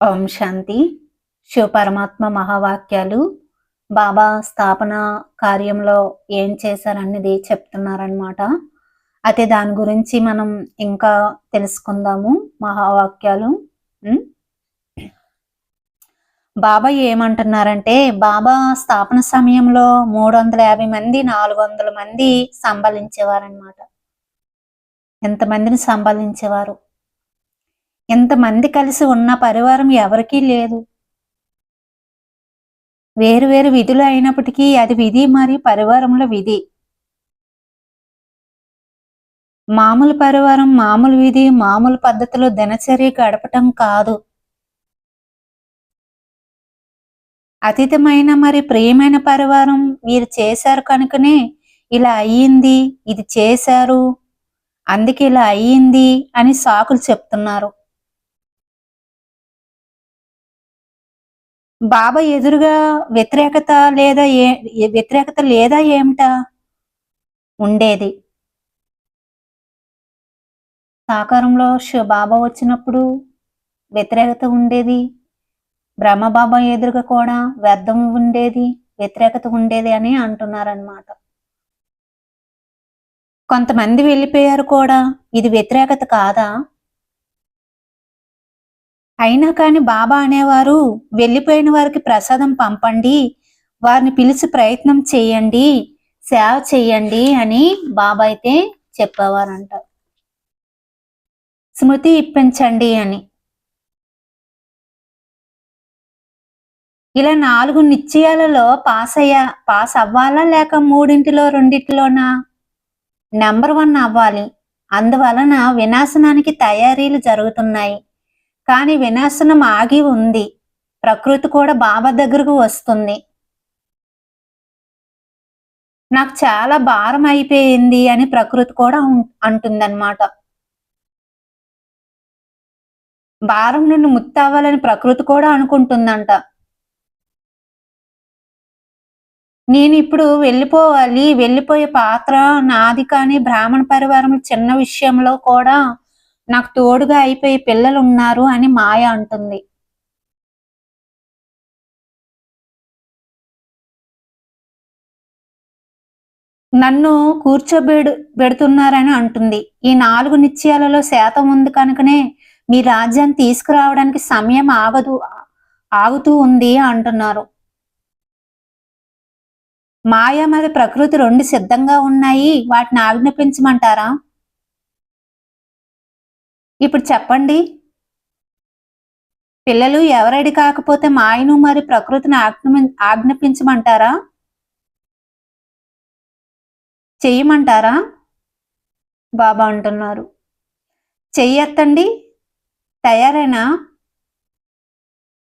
ఓం శాంతి. శివపరమాత్మ మహావాక్యాలు. బాబా స్థాపన కార్యంలో ఏం చేశారనేది చెప్తున్నారనమాట అయితే దాని గురించి మనం ఇంకా తెలుసుకుందాము మహావాక్యాలు. బాబా ఏమంటున్నారంటే బాబా స్థాపన సమయంలో మూడు వందల యాభై మంది నాలుగు వందల మంది సంబలించేవారనమాట ఎంతమందిని సంబలించేవారు? ఎంతమంది కలిసి ఉన్న పరివారం ఎవరికీ లేదు. వేరు వేరు విధులు అయినప్పటికీ అది విధి మరియు పరివారంలో విధి. మామూలు పరివారం మామూలు విధి మామూలు పద్ధతిలో దినచర్య గడపటం కాదు. అతీతమైన మరి ప్రియమైన పరివారం వీరు చేశారు కనుకనే ఇలా అయ్యింది ఇది చేశారు అందుకే ఇలా అయ్యింది అని సాకులు చెప్తున్నారు. బాబా ఎదురుగా వ్యతిరేకత లేదా ఏ వ్యతిరేకత లేదా ఏమిటా? ఉండేది. సాకారంలో బాబా వచ్చినప్పుడు వ్యతిరేకత ఉండేది. బ్రహ్మబాబా ఎదురుగా కూడా వ్యర్థం ఉండేది వ్యతిరేకత ఉండేది అని అంటున్నారనమాట కొంతమంది వెళ్ళిపోయారు కూడా ఇది వ్యతిరేకత కాదా? అయినా కానీ బాబా అనేవారు వెళ్ళిపోయిన వారికి ప్రసాదం పంపండి వారిని పిలిచి ప్రయత్నం చేయండి సేవ చేయండి అని బాబా అయితే చెప్పేవారంట. స్మృతి ఇప్పించండి అని. ఇలా నాలుగు నిశ్చయాలలో పాస్ అయ్యా పాస్ అవ్వాలా లేక మూడింటిలో రెండింటిలోనా? నెంబర్ వన్ అవ్వాలి. అందువలన వినాశనానికి తయారీలు జరుగుతున్నాయి. కానీ వినాశనం ఆగి ఉంది. ప్రకృతి కూడా బాబా దగ్గరకు వస్తుంది. నాకు చాలా భారం అయిపోయింది అని ప్రకృతి కూడా అంటుందన్నమాట. భారం నుండి ముత్తవ్వాలని ప్రకృతి కూడా అనుకుంటుందంట. నేను ఇప్పుడు వెళ్ళిపోవాలి. వెళ్ళిపోయే పాత్ర నాది కానీ బ్రాహ్మణ పరివారం చిన్న విషయంలో కూడా నాకు తోడుగా అయిపోయి పిల్లలు ఉన్నారు అని మాయ అంటుంది. నన్ను కూర్చోబెడు పెడుతున్నారని అంటుంది. ఈ నాలుగు నిశ్చయాలలో శాతం ఉంది కనుకనే మీ రాజ్యాన్ని తీసుకురావడానికి సమయం ఆగదు ఆగుతూ ఉంది అంటున్నారు. మాయ మరి ప్రకృతి రెండు సిద్ధంగా ఉన్నాయి. వాటిని ఆజ్ఞాపించమంటారా? ఇప్పుడు చెప్పండి. పిల్లలు ఎవరెడి కాకపోతే మాయను మరి ప్రకృతిని ఆజ్ఞ ఆజ్ఞాపించమంటారా? చెయ్యమంటారా? బాబా అంటున్నారు. చెయ్యెత్తండి. తయారైనా?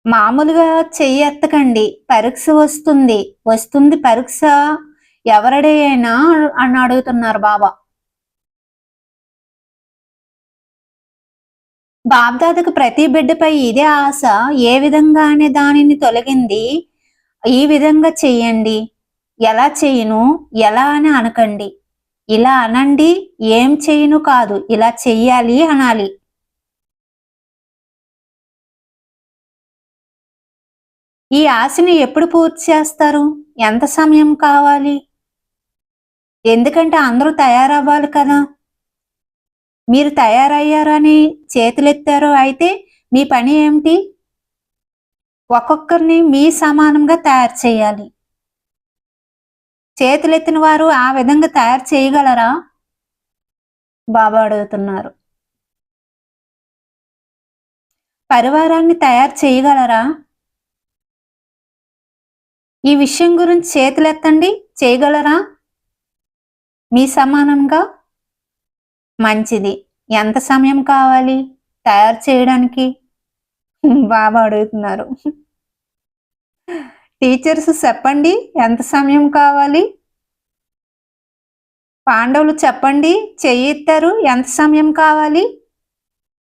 మామూలుగా చెయ్యెత్తకండి. పరీక్ష వస్తుంది. వస్తుంది పరీక్ష. ఎవరడే అయినా అని అడుగుతున్నారు బాబా. బాబ్దాదకు ప్రతి బిడ్డపై ఇదే ఆశ ఏ విధంగా అనే దానిని తొలగింది? ఈ విధంగా చెయ్యండి. ఎలా చేయను? ఎలా అని అనకండి. ఇలా అనండి ఏం చేయను కాదు. ఇలా చెయ్యాలి అనాలి. ఈ ఆశని ఎప్పుడు పూర్తి చేస్తారు? ఎంత సమయం కావాలి? ఎందుకంటే అందరూ తయారవ్వాలి కదా. మీరు తయారయ్యారు అని చేతులెత్తారు అయితే మీ పని ఏమిటి? ఒక్కొక్కరిని మీ సమానంగా తయారు చేయాలి. చేతులెత్తిన వారు ఆ విధంగా తయారు చేయగలరా? బాబా అడుగుతున్నారు. పరివారాన్ని తయారు చేయగలరా? ఈ విషయం గురించి చేతులెత్తండి. చేయగలరా? మీ సమానంగా? మంచిది. ఎంత సమయం కావాలి? తయారు చేయడానికి? బాబా అడుగుతున్నారు. టీచర్స్ చెప్పండి ఎంత సమయం కావాలి? పాండవులు చెప్పండి చెయ్యిస్తారు ఎంత సమయం కావాలి?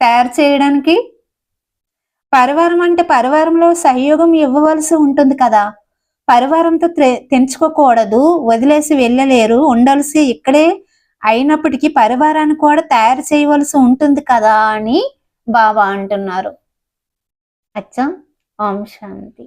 తయారు చేయడానికి? పరివారం అంటే పరివారంలో సహయోగం ఇవ్వవలసి ఉంటుంది కదా. పరివారంతో తెంచుకోకూడదు వదిలేసి వెళ్ళలేరు ఉండాల్సి ఇక్కడే అయినప్పటికీ పరివారాన్ని కూడా తయారు చేయవలసి ఉంటుంది కదా అని బాబా అంటున్నారు. అచ్చం. ఓం శాంతి.